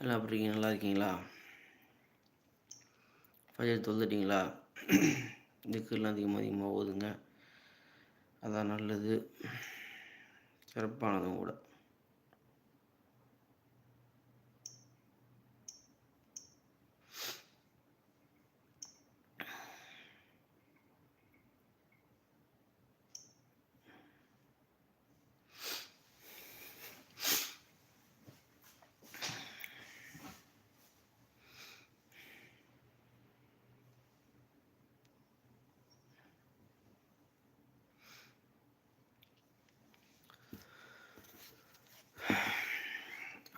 எல்லாம் எப்படி இருக்கீங்க? நல்லா இருக்கீங்களா? ஃபஜர் தொழுதுட்டிங்களா? திக்குலாம் அதிகமாக அதிகமாக ஓதுங்க அதான் நல்லது. சிறப்பானதும் கூட.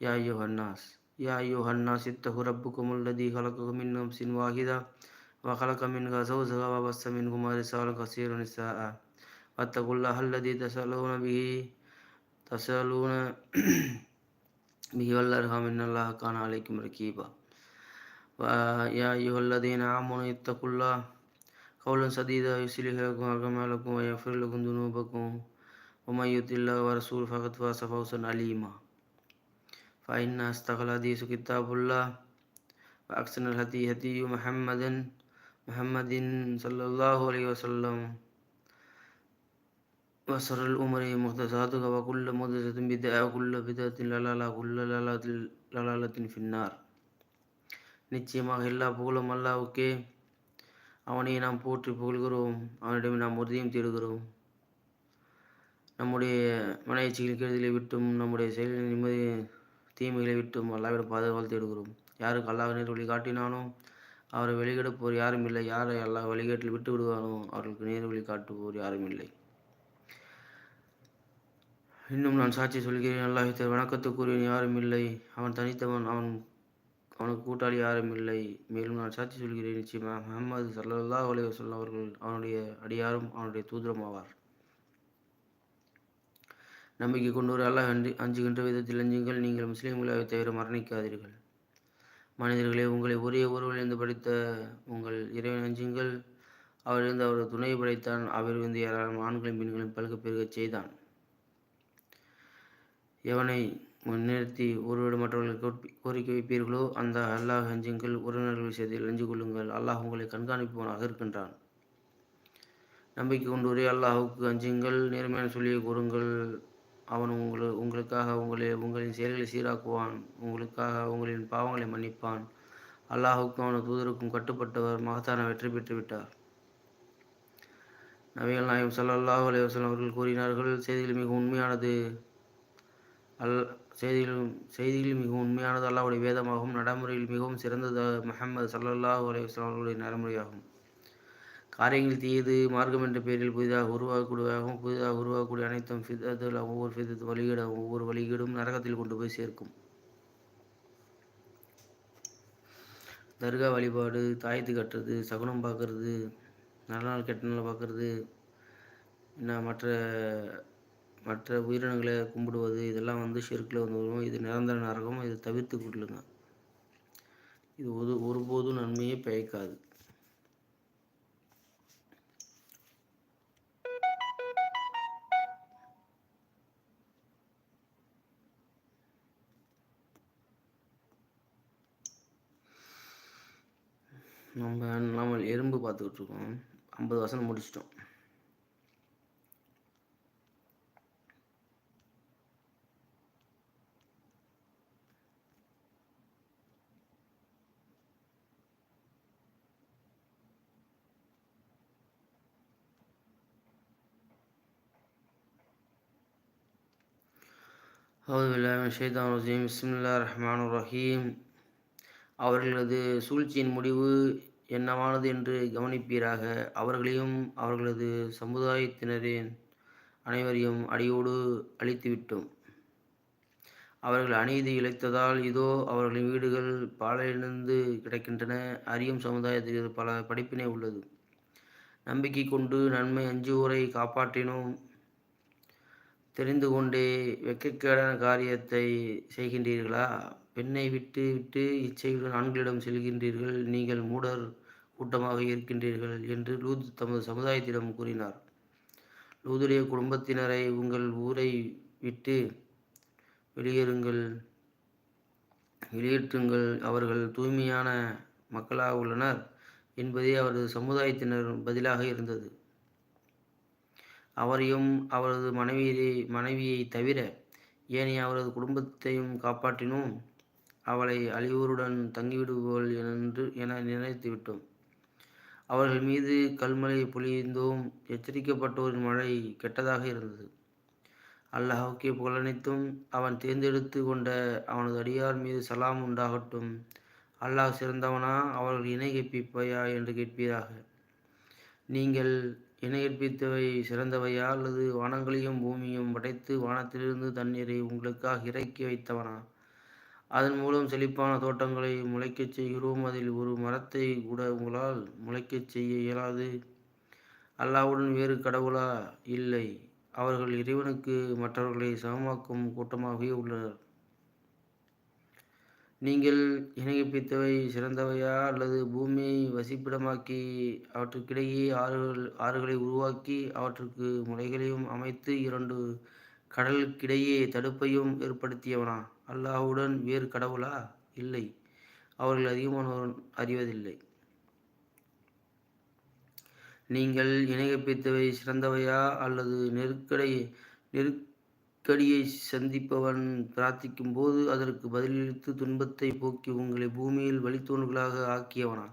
يا أيها الناس يا أيها الناس اتقوا ربكم الذي خلقكم من نفس واحدة وخلق منها زوجها وبث منهما رسالا كثيرا نساء واتقوا الله الذي تسألون به تسألون به والأرحام إن الله كان عليكم رقيبا ويا أيها الذين آمنوا اتقوا الله قولا سديدا يصلح لكم أعمالكم ويغفر لكم ذنوبكم. ومن يطع الله ورسوله فقد فاز فوزا عليما فإن أصدق الحديث كتاب الله وأحسن الهدي هدي محمد محمد صلى الله عليه وسلم وشر الأمور محدثاتها وكل محدثة بدعة وكل بدعة ضلالة وكل ضلالة في النار நிச்சயமாக எல்லா புகழும் அல்லாவுக்கே அவனை நாம் போற்றி புகழ்கிறோம் அவனிடம் நாம் உறுதியும் தேடுகிறோம் நம்முடைய மனைச்சிகள் கெடுதலை விட்டும் நம்முடைய செயலில் நிம்மதி தீமைகளை விட்டும் அல்லாவிடம் பாதுகாவல் தேடுகிறோம். யாருக்கு அல்லாஹ் நேர் வழி காட்டினானோ அவரை வழிகெடுப்போர் யாரும் இல்லை. யாரை அல்லாஹ் வழிகேட்டில் விட்டு விடுவானோ அவர்களுக்கு நேர் வழி காட்டுவோர் யாரும் இல்லை. இன்னும் நான் சாட்சி சொல்கிறேன். அல்லாஹ் வணக்கத்துக்குரிய யாரும் இல்லை. அவன் தனித்தவன் அவன் அவனுக்கு கூட்டாளி யாரும் இல்லை. மேலும் நான் சாட்சி சொல்கிறேன் நிச்சயமாக முகமது சல்லல்லா அலைய வசல்லம் அவர்கள் அவனுடைய அடியாரும் அவனுடைய தூதரும் ஆவார். நம்பிக்கை கொண்டோர் அல்லாஹ் அஞ்சு அஞ்சுகின்ற விதத்தில் அஞ்சுங்கள். நீங்கள் முஸ்லீம்களாக தவிர மரணிக்காதீர்கள். மனிதர்களே உங்களை ஒரே ஒருவரிலிருந்து படித்த உங்கள் இறைவன் அஞ்சுங்கள். அவரிருந்து அவர் துணையை படைத்தான். அவரிருந்து ஏராளம் ஆண்களையும் பெண்களையும் பழுக பெருகச் செய்தான். எவனை முன்னிறுத்தி ஒருவரிடம் மற்றவர்களுக்கு கோரிக்கை வைப்பீர்களோ அந்த அல்லாஹ் அஞ்சுங்கள். உறவினர்கள் விஷயத்தில் அஞ்சு கொள்ளுங்கள். அல்லாஹ் உங்களை கண்காணிப்பவனாக இருக்கின்றான். நம்பிக்கை கொண்டு ஒரே அல்லாஹுக்கு அஞ்சுங்கள். நேர்மையான சொல்லியை கூறுங்கள். அவன் உங்களு உங்களுக்காக உங்களை உங்களின் செயல்களை சீராக்குவான். உங்களுக்காக உங்களின் பாவங்களை மன்னிப்பான். அல்லாஹுக்கும் அவனது தூதருக்கும் கட்டுப்பட்டவர் மகத்தான வெற்றி பெற்று விட்டார் நபிகள் நாயம் சல்லாஹூ அலைவாஸ்லாம் அவர்கள் கூறினார்கள் செய்திகள் மிக உண்மையானது. அல் செய்திகள் செய்திகள் மிகவும் உண்மையானது. அல்லாவுடைய வேதமாகவும் நடைமுறையில் மிகவும் சிறந்தது முகமது சல்லல்லாஹூ அலைவாஸ்லாம் அவர்களுடைய நடைமுறையாகும். காரியங்கள் தீயது மார்க்கம் என்ற பெயரில் புதிதாக உருவாகக்கூடியதாகவும் புதிதாக உருவாகக்கூடிய அனைத்தும் ஃபிதத்தில் ஒவ்வொரு ஃபிதத்து வழிகீடும் ஒவ்வொரு வழிகீடும் நரகத்தில் கொண்டு போய் சேர்க்கும். தர்கா வழிபாடு தாயத்து கட்டுறது சகுனம் பார்க்கறது நல்ல நாள் கெட்ட நாள் பார்க்கறது என்ன மற்ற மற்ற உயிரினங்களை கும்பிடுவது இதெல்லாம் வந்து ஷெருக்கில் வந்து இது நிரந்தர நரகம் இதை தவிர்த்து கொள்ளுங்க. இது ஒரு ஒருபோதும் நன்மையே பயக்காது. நம்ம நம்ம எறும்பு பார்த்துக்கிட்டு இருக்கோம் ஐம்பது வசனம் முடிச்சிட்டோம் أعوذ بالله من الشيطان الرجيم بسم الله الرحمن الرحيم அவர்களது சூழ்ச்சியின் முடிவு என்னவானது என்று கவனிப்பீராக. அவர்களையும் அவர்களது சமுதாயத்தினரின் அனைவரையும் அடியோடு அழித்துவிட்டோம். அவர்கள் அநீதி இழைத்ததால் இதோ அவர்களின் வீடுகள் பாலையிலிருந்து கிடக்கின்றன. அறியும் சமுதாயத்திற்கு பல படிப்பினை உள்ளது. நம்பிக்கை கொண்டு நன்மை அஞ்சுவோரை காப்பாற்றினோம். தெரிந்து கொண்டே வெக்கக்கேடான காரியத்தை செய்கின்றீர்களா? பெண்ணை விட்டு விட்டு இச்சையுடன் ஆண்களிடம் செல்கின்றீர்கள் நீங்கள் மூடர் கூட்டமாக இருக்கின்றீர்கள் என்று லூத் தமது சமுதாயத்திடம் கூறினார். லூதுடைய குடும்பத்தினரை உங்கள் ஊரை விட்டு வெளியேறுங்கள் வெளியேற்றுங்கள் அவர்கள் தூய்மையான மக்களாக உள்ளனர் என்பதே அவரது சமுதாயத்தினர் பதிலாக இருந்தது. அவரையும் அவரது மனைவியை மனைவியை தவிர ஏனைய அவரது குடும்பத்தையும் காப்பாற்றினோம். அவளை அழிவோருடன் தங்கிவிடுவோள் என்று என நினைத்து விட்டோம். அவர்கள் மீது கல்மழை பொழிந்தோம். எச்சரிக்கப்பட்டோரின் மழை கெட்டதாக இருந்தது. அல்லாஹுக்கே புகழனைத்தும் அவன் தேர்ந்தெடுத்து கொண்ட அவனது அடியார் மீது சலாம் உண்டாகட்டும். அல்லாஹ் சிறந்தவனா அவர்கள் இணை கற்பிப்பையா என்று கேட்பீராக. நீங்கள் இணை கற்பித்தவை சிறந்தவையா அல்லது வானங்களையும் பூமியும் படைத்து வானத்திலிருந்து தண்ணீரை உங்களுக்காக இறக்கி வைத்தவனா? அதன் மூலம் செழிப்பான தோட்டங்களை முளைக்கச் செய்கிறோம். அதில் ஒரு மரத்தை கூட உங்களால் முளைக்கச் செய்ய இயலாது. அல்லாவுடன் வேறு கடவுளா? இல்லை. அவர்கள் இறைவனுக்கு மற்றவர்களை சமமாக்கும் கூட்டமாகவே உள்ளனர். நீங்கள் இணைப்பித்தவை சிறந்தவையா? அல்லது பூமியை வசிப்பிடமாக்கி அவற்றுக்கிடையே ஆறுகள் ஆறுகளை உருவாக்கி அவற்றுக்கு முளைகளையும் அமைத்து இரண்டு கடலுக்கிடையே தடுப்பையும் ஏற்படுத்தியவனா? அல்லாஹுடன் வேறு கடவுளா? இல்லை. அவர்கள் அதிகமானவர் அறிவதில்லை. நீங்கள் இணையப்பித்தவை சிறந்தவையா? அல்லது நெருக்கடை நெருக்கடியை சந்திப்பவன் பிரார்த்திக்கும் போது அதற்கு பதிலளித்து துன்பத்தை போக்கி உங்களை பூமியில் வழித்தோன்களாக ஆக்கியவனா?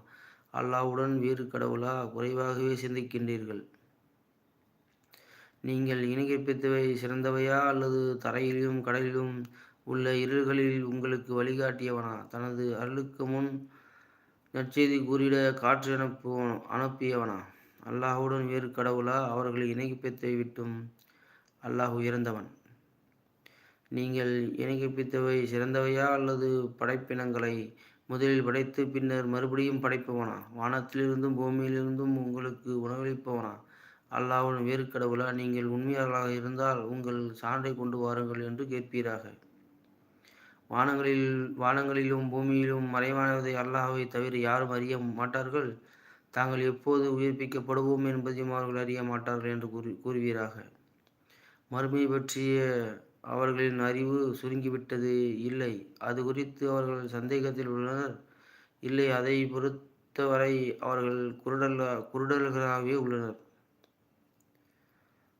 அல்லாவுடன் வேறு கடவுளா? குறைவாகவே சிந்திக்கின்றீர்கள். நீங்கள் இணையப்பித்தவை சிறந்தவையா அல்லது தரையிலும் கடலிலும் உள்ள இருள்களில் உங்களுக்கு வழிகாட்டியவனா? தனது அருளுக்கு முன் நற்செய்தி கூறிட காற்று அனுப்பு அனுப்பியவனா? அல்லாஹுடன் வேறு கடவுளா? அவர்களை இணைப்பித்தை விட்டும் அல்லாஹ் உயர்ந்தவன். நீங்கள் இணைப்பித்தவை சிறந்தவையா அல்லது படைப்பினங்களை முதலில் படைத்து பின்னர் மறுபடியும் படைப்பவனா? வானத்திலிருந்தும் பூமியிலிருந்தும் உங்களுக்கு உணவளிப்பவனா? அல்லாஹுடன் வேறு கடவுளா? நீங்கள் உண்மையாளர்களாக இருந்தால் உங்கள் சான்றை கொண்டு வாருங்கள் என்று கேட்பீராக. வானங்களில் வானங்களிலும் பூமியிலும் மறைவானதை அல்லாஹை தவிர யாரும் அறிய மாட்டார்கள். தாங்கள் எப்போது உயிர்ப்பிக்கப்படுவோம் என்பதையும் அவர்கள் அறிய மாட்டார்கள் என்று கூறி கூறுவீராக. மறுமை பற்றிய அவர்களின் அறிவு சுருங்கிவிட்டது இல்லை. அது குறித்து அவர்கள் சந்தேகத்தில் உள்ளனர். இல்லை அதை பொறுத்தவரை அவர்கள் குருடல் குருடல்களாகவே உள்ளனர்.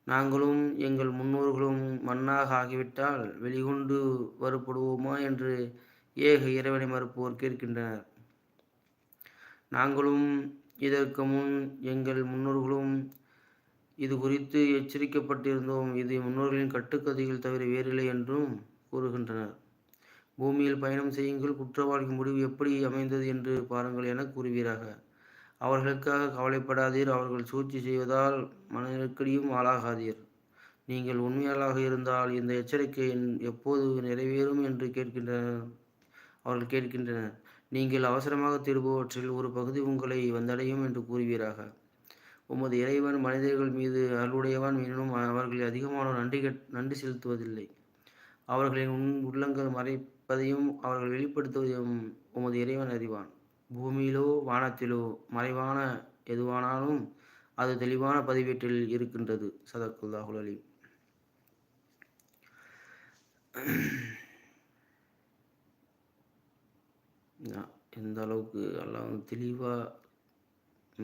நாங்களும் எங்கள் முன்னோர்களும் மண்ணாக ஆகிவிட்டால் வெளிகொண்டு வரப்படுவோமா என்று ஏக இறைவனை மறுப்போர் கேட்கின்றனர். நாங்களும் இதற்கு முன் எங்கள் முன்னோர்களும் இது குறித்து எச்சரிக்கப்பட்டிருந்தோம். இது முன்னோர்களின் கட்டுக்கதைகள் தவிர வேறில்லை என்றும் கூறுகின்றனர். பூமியில் பயணம் செய்யுங்கள். குற்றவாளிக்கு முடிவு எப்படி அமைந்தது என்று பாருங்கள் என கூறுவீராக. அவர்களுக்காக கவலைப்படாதீர். அவர்கள் சூழ்ச்சி செய்வதால் மன நெருக்கடியும் ஆளாகாதீர். நீங்கள் உண்மையாளாக இருந்தால் இந்த எச்சரிக்கை எப்போது நிறைவேறும் என்று கேட்கின்றனர் அவர்கள் கேட்கின்றனர். நீங்கள் அவசரமாக திரும்புவற்றில் ஒரு பகுதி உங்களை வந்தடையும் என்று கூறுவீராக. உமது இறைவன் மனிதர்கள் மீது அருளுடையவன் எனினும் அவர்கள் அதிகமான நன்றி நன்றி செலுத்துவதில்லை. அவர்களின் உன் உள்ளங்கள் மறைப்பதையும் அவர்கள் வெளிப்படுத்துவதையும் உமது இறைவன் அறிவான். பூமியிலோ வானத்திலோ மறைவான எதுவானாலும் அது தெளிவான பதிவேட்டில் இருக்கின்றது. சதக்குல்லாஹுல் அலி எந்த அளவுக்கு எல்லாம் வந்து தெளிவாக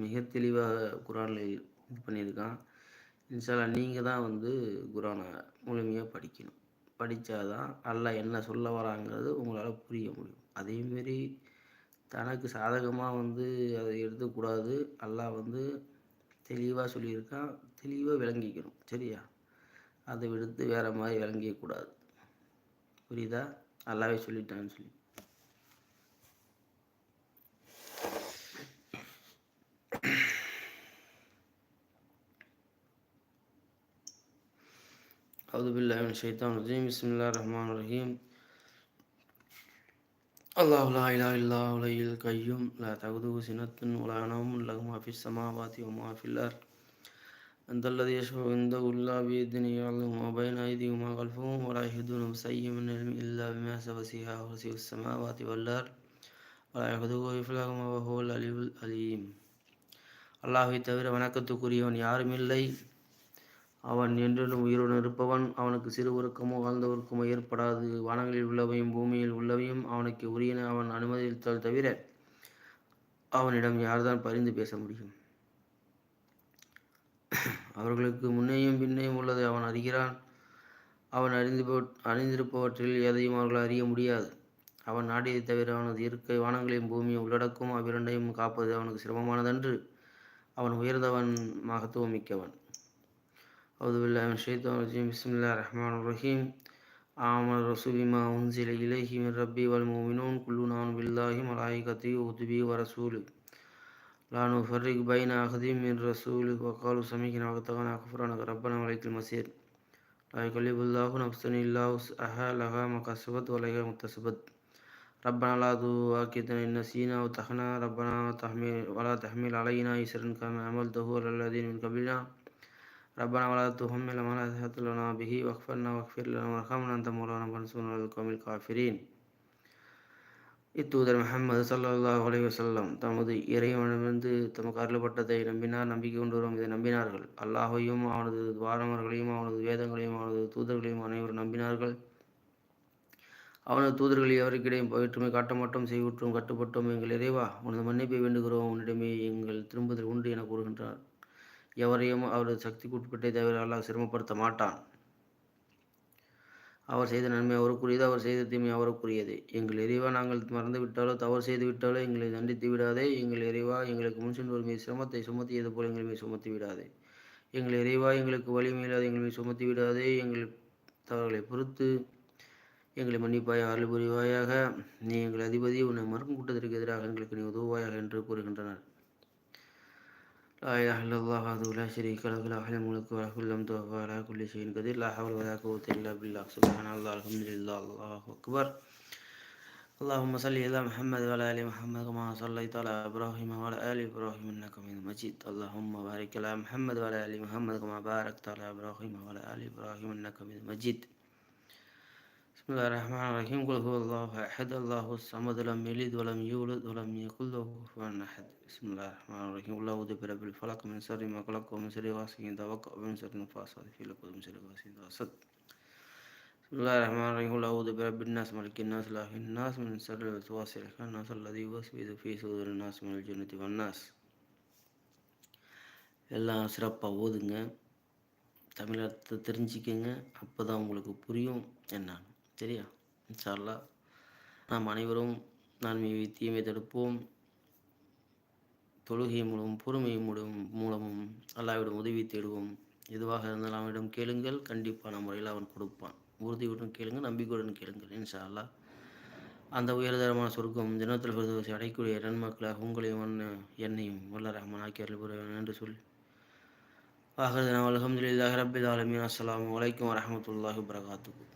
மிக தெளிவாக குரானில் இது பண்ணியிருக்கான். இன்ஷால்லா நீங்கள் தான் வந்து குரானை முழுமையாக படிக்கணும். படித்தாதான் அல்லாஹ் என்ன சொல்ல வராங்கிறது உங்களால் புரிய முடியும். அதேமாரி தனக்கு சாதகமாக வந்து அதை எடுத்துக்கூடாது அல்லாஹ் வந்து தெளிவாக சொல்லியிருக்கான் தெளிவாக விளங்கிக்கணும் சரியா அதை விடுத்து வேறு மாதிரி விளங்கிக்கக்கூடாது புரியுதா அல்லாவே சொல்லிட்டான்னு சொல்லி أعوذ بالله من الشيطان الرجيم بسم الله الرحمن الرحيم அல்லாஹ் லா இலா இல்லா கையும் லா தகுது சினத்தின் உலானம் லகுமா ஃபி சமாவாதி உமா ஃபில்லார் இந்த உல்லா பீதினி அல்லுமா பைன் ஐதி உமா கல்ஃபும் வலா ஹிதுனும் சையும் இல்லா விமேச வசிஹா ஹசி வல்லார் அலிவுல் அலீம். அல்லாஹை தவிர வணக்கத்துக்குரியவன் யாரும் இல்லை அவன் என்றென்றும் உயிருடன் இருப்பவன். அவனுக்கு சிறு உருக்கமோ ஆழ்ந்த உருக்கமோ ஏற்படாது. வானங்களில் உள்ளவையும் பூமியில் உள்ளவையும் அவனுக்கு உரியன. அவன் அனுமதித்தால் தவிர அவனிடம் யார்தான் பரிந்து பேச முடியும்? அவர்களுக்கு முன்னேயும் பின்னேயும் உள்ளதை அவன் அறிகிறான். அவன் அறிந்து அறிந்திருப்பவற்றில் எதையும் அவர்கள் அறிய முடியாது. அவன் நாடியதை தவிர அவனது இருக்கை வானங்களையும் பூமியும் உள்ளடக்கும். அவ்விரண்டையும் காப்பது அவனுக்கு சிரமமானதன்று. அவன் உயர்ந்தவன் மகத்துவம் أعوذ بالله من الشيطان الرجيم. بسم الله الرحمن الرحيم. آمن الرسول بما أنزل إليه من ربي والمؤمنون كلنا آمن بالله ওয়া وكتبه ورسوله. لا نفرق بين أحد من رسوله. وقالوا سمعنا وأطعنا غفرانك ربنا وإليك المصير. لا يكلف الله نفسا إلا وسعها. لها ما كسبت وعليها ما اكتسبت. ربنا لا تؤاخذنا إن نسينا وتخنا ربنا ولا تحمل علينا إسرا كما عملته على الذين من قبلنا. ربنا ولا تحمل ما لا طاقة لنا به واغفرنا واغفر لنا وارحمنا أنت مولانا فانصرنا على القوم الكافرين இத்தூதர் முகமது சல்லாஹ் அலி வசல்லம் தமது இறைவனிடமிருந்து தமக்கு அருளப்பட்டதை நம்பினார் நம்பிக்கை கொண்டு வரும் இதை நம்பினார்கள் அல்லாஹையும் அவனது வாரமர்களையும் அவனது வேதங்களையும் அவனது தூதர்களையும் அனைவரும் நம்பினார்கள் அவனது தூதர்கள் எவருக்கிடையும் வேற்றுமை காட்ட மாட்டோம் செய்வுற்றும் கட்டுப்பட்டோம் எங்கள் இறைவா உனது மன்னிப்பை வேண்டுகிறோம் உன்னிடமே எங்கள் திரும்புதல் உண்டு என கூறுகின்றார் எவரையும் அவரது சக்திக்கு உட்பட்டே தவிர அல்லாஹ் சிரமப்படுத்த மாட்டான். அவர் செய்த நன்மை அவருக்குரியது அவர் செய்த தீமை அவருக்குரியது. எங்கள் இறைவா நாங்கள் மறந்து விட்டாலோ தவறு செய்து விட்டாலோ எங்களை தண்டித்து விடாதே. எங்கள் இறைவா எங்களுக்கு முன் சென்று மீது சிரமத்தை சுமத்தியது போல் எங்களை மீது சுமத்தி விடாதே. எங்கள் இறைவா எங்களுக்கு வலிமையில்லாத எங்கள் மீது சுமத்தி விடாதே. எங்கள் தவறுகளை பொறுத்து எங்களை மன்னிப்பாய் அருள் புரிவாயாக. நீ எங்கள் அதிபதி உன்னை மறுக்கும் கூட்டத்திற்கு எதிராக எங்களுக்கு நீ உதவுவாயாக என்று கூறுகின்றனர். لا إله إلا الله وحده لا شريك له له الملك وله الحمد وهو على كل شيء قدير لا حول ولا قوة إلا بالله. سبحان الله الحمد لله الله أكبر. اللهم صل على محمد وعلى آل محمد كما صليت على إبراهيم وعلى آل إبراهيم إنك حميد مجيد. اللهم بارك على محمد وعلى آل محمد كما باركت على إبراهيم وعلى آل إبراهيم إنك حميد مجيد. بسم الله الرحمن الرحيم قل هو الله أحد الله الصمد لم يلد ولم يولد ولم يكن له كفوا أحد بسم الله الرحمن الرحيم قل أعوذ برب الفلق من شر ما خلق ومن شر غاسق إذا وقب ومن شر النفاثات في العقد ومن شر غاسق إذا حسد بسم الله الرحمن الرحيم قل أعوذ برب الناس ملك الناس إله الناس من شر الوسواس الخناس الذي يوسوس في صدور الناس من الجنة والناس எல்லாம் சிறப்பாக ஓதுங்க தமிழத்தை தெரிஞ்சுக்கங்க அப்போ தான் உங்களுக்கு புரியும் என்னன்னு சரியா இன்ஷால்லா நாம் அனைவரும் நன்மை தீமை தடுப்போம். தொழுகை மூலம் பொறுமை மூலம் மூலமும் அல்லாவிடம் உதவி தேடுவோம். எதுவாக இருந்தாலும் அவனிடம் கேளுங்கள். கண்டிப்பான முறையில் அவன் கொடுப்பான். உறுதியுடன் கேளுங்கள் நம்பிக்கையுடன் கேளுங்கள். இன்ஷா அல்லா அந்த உயர்தரமான சொர்க்கம் தினத்தில் பிரதோசி அடைக்கூடிய நன்மக்களாக உங்களையும் என்னையும் வல்ல ரஹ்மான் ஆக்கி என்று சொல்லி. ஆகிறது அலமதுல்லாஹி ரபில் ஆலமீன். அஸ்லாம் வலைக்கம் வரமத்துல்லாஹி வரகாத்துக்கு